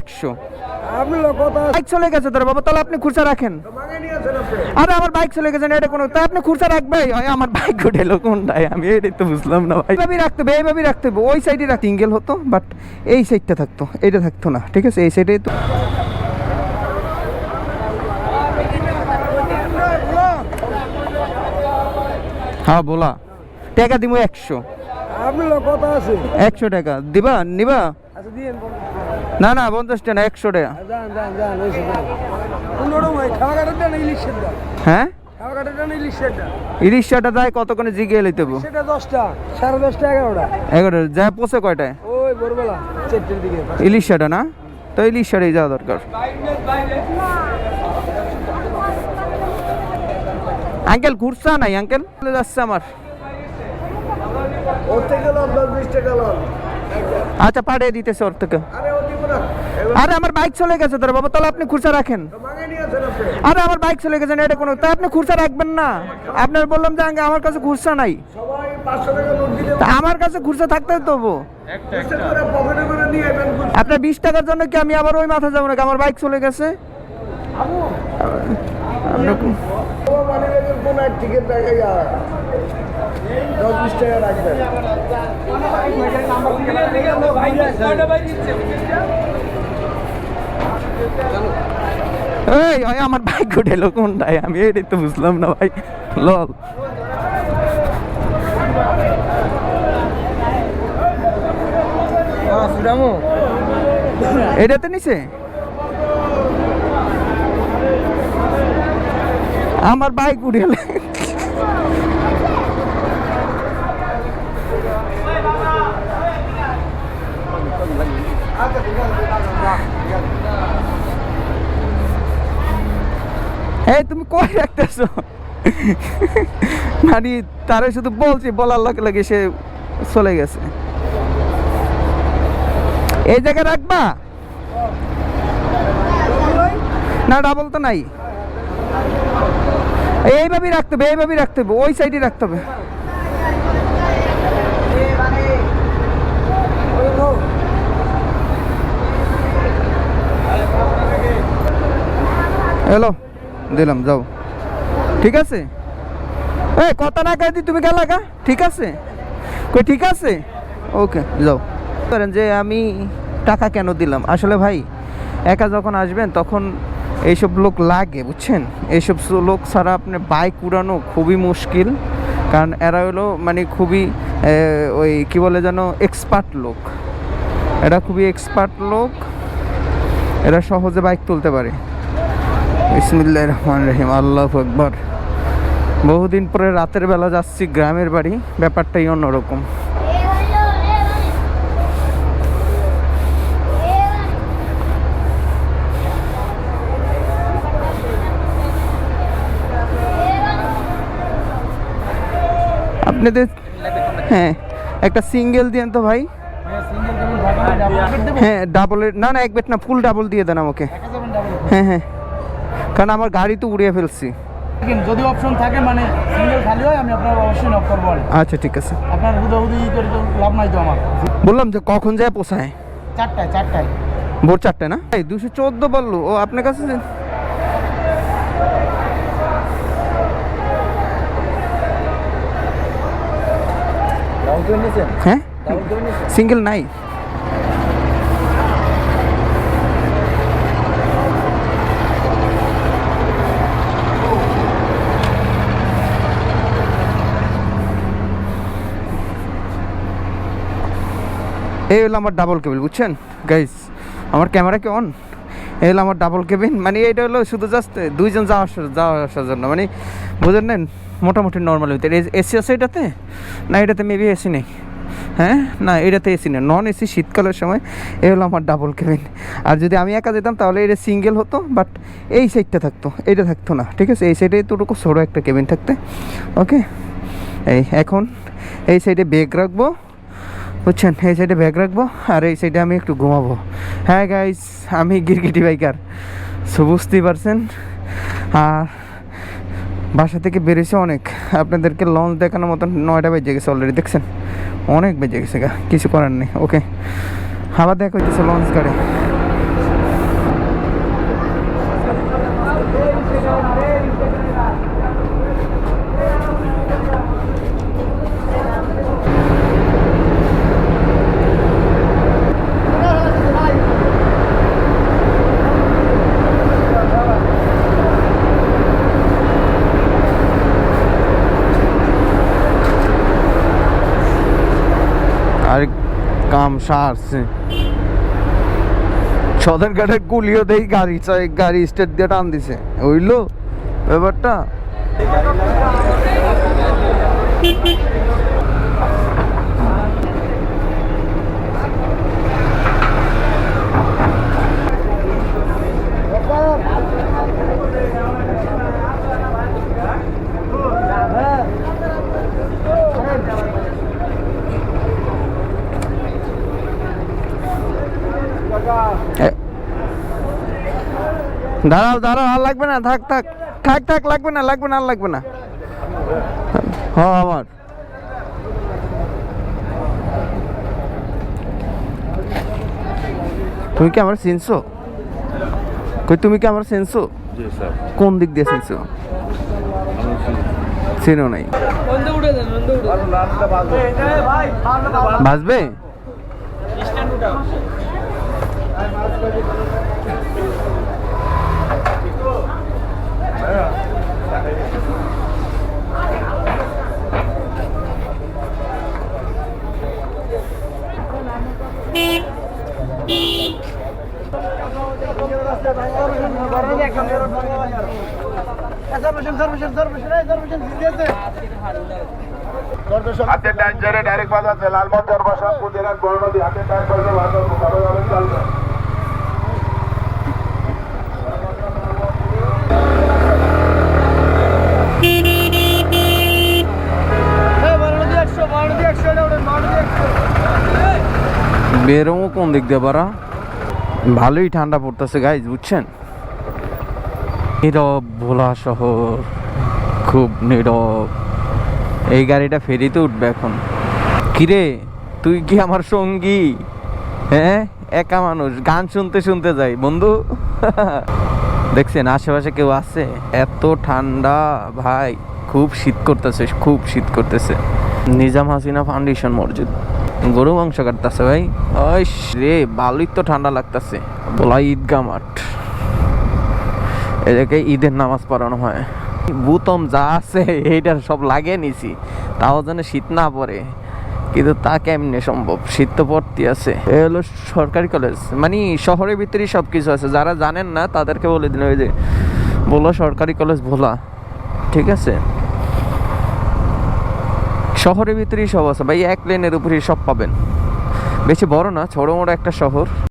একশো। বাইক চলে গেছে তোর বাবা তাহলে আপনি খুরসা রাখেন। আরে আমার বাইক চলে গেছে এটা কোনো তা আপনি খুরসা রাখবে আমার বাইক উঠেলো কোনটায়? আমি এটাই তো বুঝলাম না ভাই। এইভাবেই রাখতে হবে এইভাবেই রাখতে হবে। ওই সাইডে রাখ সিঙ্গেল হতো বাট এই সাইডটা থাকতো এইটা থাকতো না ঠিক আছে? এই সাইডে তো হ্যাঁ বলা। টাকা দিব একশো। আপনি কথা আছে। একশো টাকা। দিবা? নিবা? আচ্ছা দিন। না না পঞ্চাশ টাকা একশো টাকা হ্যাঁ? কতক্ষণে জিগিয়ে লইতে হব? সেটা দশটা সাড়ে দশটা এগারোটা। এগারো যা পৌঁছে কয়টায়? ওই ভোরবেলা চারটের দিকে। ইলিশাটা না? তো ইলিশাটাই যাওয়া দরকার। আঙ্কেল ঘুরছা নাই? আঙ্কেল যাচ্ছে আমার। ওর থেকে লাভ দশ বিশ টাকা লাভ আচ্ছা পাঠিয়ে দিতেছে ওর থেকে। আরে আমার বাইক চলে গেছে তোর বাবা তাহলে আপনি খুরসা রাখেন। মাগে নিয়েছেন আপনি। আরে আমার বাইক চলে গেছে না এটা কোনো তা আপনি খুরসা রাখবেন না। আপনার বললাম যে আঙ্কে আমার কাছে খুরসা নাই। আমার কাছে খুরসা থাকতে তবু আপনার বিশ টাকার জন্য কি আমি আবার ওই মাথা যাব নাকি? আমার বাইক চলে গেছে। আপনার দশ ওই আমার বাইক উঠেলো কোনটায়? আমি এটাই তো বুঝলাম না ভাই। লল। এটাতে নিছে? আমার বাইক উঠেলে এই, তুমি কই রাখতেছো? মানে তারে শুধু বলছি, বলার লগে লাগে সে চলে গেছে। এই জায়গায় রাখবা? না ডাবল তো নাই। এইভাবেই রাখতে হবে, এইভাবেই রাখতে হবে, ওই সাইডে রাখতে হবে। হ্যালো, দিলাম, যাও। ঠিক আছে? এই কত না দি তুমি গেলা গা, ঠিক আছে? কই, ঠিক আছে? ওকে, যাও। করেন যে আমি টাকা কেন দিলাম? আসলে ভাই, একা যখন আসবেন তখন এইসব লোক লাগে, বুঝছেন? এইসব লোক ছাড়া আপনি বাইক উড়ানো খুবই মুশকিল, কারণ এরা হলো মানে খুবই ওই কি বলে যেন এক্সপার্ট লোক। এরা খুবই এক্সপার্ট লোক, এরা সহজে বাইক তুলতে পারে। বিসমিল্লাহ রহমান রহিম, আল্লাহ আকবর। বহুদিন পরে রাতের বেলা যাচ্ছি, গ্রামের বাড়ি। ব্যাপারটাই অন্যরকম। আপনাদের হ্যাঁ একটা সিঙ্গেল দিয়েন তো ভাই। হ্যাঁ ডাবলের না না, এক বেট না ফুল ডাবল দিয়ে দেন আমাকে। হ্যাঁ হ্যাঁ। কারণ আমার গাড়ি তো উড়িয়ে ফেলছি। যদি অপশন থাকে মানে সিঙ্গেল খালি হয় আমি আপনার অবশ্যই নক করব আচ্ছা ঠিক আছে। আপনার হুদাহুদি করে তো লাভ নাই তো আমার। বললাম যে কখন যায় পোষায়? চারটায় চারটায়। ভোর চারটে না? এই দুশো চোদ্দ বলল ও আপনার কাছে যে- হ্যাঁ? সিঙ্গেল নাই। এই হলো আমার ডাবল কেবিল বুঝছেন? গাইস আমার ক্যামেরা কি অন এই হলো আমার ডাবল কেবিন মানে এটা হলো শুধু জাস্ট দুইজন যাওয়া আসা যাওয়া আসার জন্য মানে বুঝেন নেন মোটামুটি নর্মাল ভিতরে। এসি আছে এটাতে? না, এটাতে মেবি এসি নেই। হ্যাঁ? না, এটাতে এসি নেই। নন এসি শীতকালের সময়, এই হলো আমার ডাবল কেবিন আর যদি আমি একা যেতাম, তাহলে এটা সিঙ্গেল হতো বাট এই সাইডটা থাকতো এটা থাকতো না, ঠিক আছে? এই সাইডে এতটুকু ছোটো একটা কেবিন থাকতে ওকে এই, এখন এই সাইডে বেগ রাখব। বুঝছেন? এই সাইডে ব্যাগ রাখব আর এই সাইডে আমি একটু ঘুমাবো। হ্যাঁ গাইস আমি গিরগিটি বাইকার সো বুঝতেই পারছেন? আর বাসা থেকে বেরিয়েছে অনেক। আপনাদেরকে লঞ্চ দেখানোর মতন নয়টা বেজে গেছে অলরেডি দেখছেন? অনেক বেজে গেছে গা, কিছু করার নেই। ওকে আবার দেখা হইতেছে লঞ্চ গাড়ি তামসা আসছে সদর ঘাটের গুলিও দেই গাড়ি গাড়ি স্টেট দিয়ে টান দিছে। ওইলো ব্যাপারটা? দাঁড়াও দাঁড়াও আর লাগবে না থাক থাক থাক থাক লাগবে না লাগবে না আর লাগবে না। হ আমার। তুমি কি আমার চিনছো? কই তুমি কি আমার চিনছো? কোন দিক দিয়ে চিনছো? চিনো নাই। বাজবে? হাতে ডান জোরে ডাইরেক্ট বাজ আছে লালমন্দির বসা কুদিরাট বড় নদী বেরোমো কোন দিক দিয়ে পারা ভালোই ঠান্ডা পড়তেছে গাইজ বুঝছেন? নীরব ভোলা শহর, খুব নীরব। এই গাড়িটা ফেরিতে উঠবে এখন। কিরে, তুই কি আমার সঙ্গী? হ্যাঁ? একা মানুষ, গান শুনতে শুনতে যাই, বন্ধু। দেখছেন, আশেপাশে কেউ আছে? এত ঠান্ডা, ভাই, খুব শীত করতেছে, খুব শীত করতেছে। নিজাম হাসিনা ফাউন্ডেশন মসজিদ। গরু মাংস কাটতেছে ভাই। ওই রে, ভালোই তো ঠান্ডা লাগতেছে। বলা ঈদগা মাঠ। এদেরকে ঈদের নামাজ পড়ানো হয়। বুতম যা আছে এইটার সব লাগিয়ে নিছি। তাও যেন শীত না পড়ে। কিন্তু তা কেমনে সম্ভব? শীত তো পড়তে আছে। এ হলো সরকারি কলেজ মানে শহরের ভিতরেই সব কিছু আছে। যারা জানেন না, তাদেরকে বলে দিন ওই যে, বলো সরকারি কলেজ ভোলা ঠিক আছে? শহরের ভিতরেই সব আছে। ভাই, এক লেনের উপরেই সব পাবেন। বেশি বড় না, ছোটো মোটো একটা শহর।